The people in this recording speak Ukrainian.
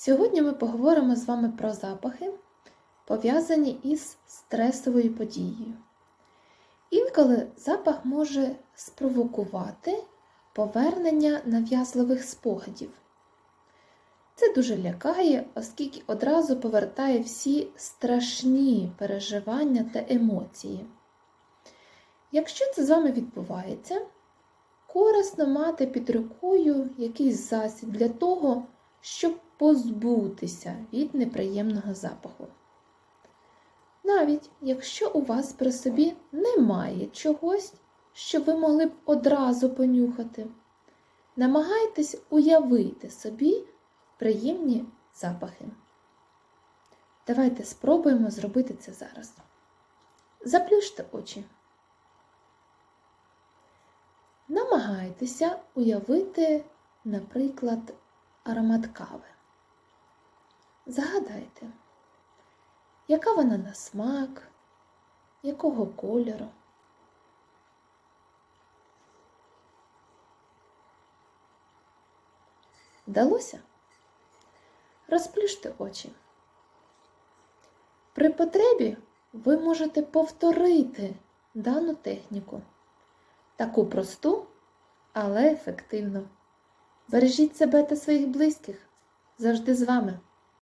Сьогодні ми поговоримо з вами про запахи, пов'язані із стресовою подією. Інколи запах може спровокувати повернення нав'язливих спогадів. Це дуже лякає, оскільки одразу повертає всі страшні переживання та емоції. Якщо це з вами відбувається, корисно мати під рукою якийсь засіб для того, щоб позбутися від неприємного запаху. Навіть якщо у вас при собі немає чогось, що ви могли б одразу понюхати, намагайтесь уявити собі приємні запахи. Давайте спробуємо зробити це зараз. Заплющте очі. Намагайтеся уявити, наприклад, аромат кави. Загадайте, яка вона на смак, якого кольору. Вдалося? Розплющте очі. При потребі ви можете повторити дану техніку. Таку просту, але ефективну. Бережіть себе та своїх близьких. Завжди з вами.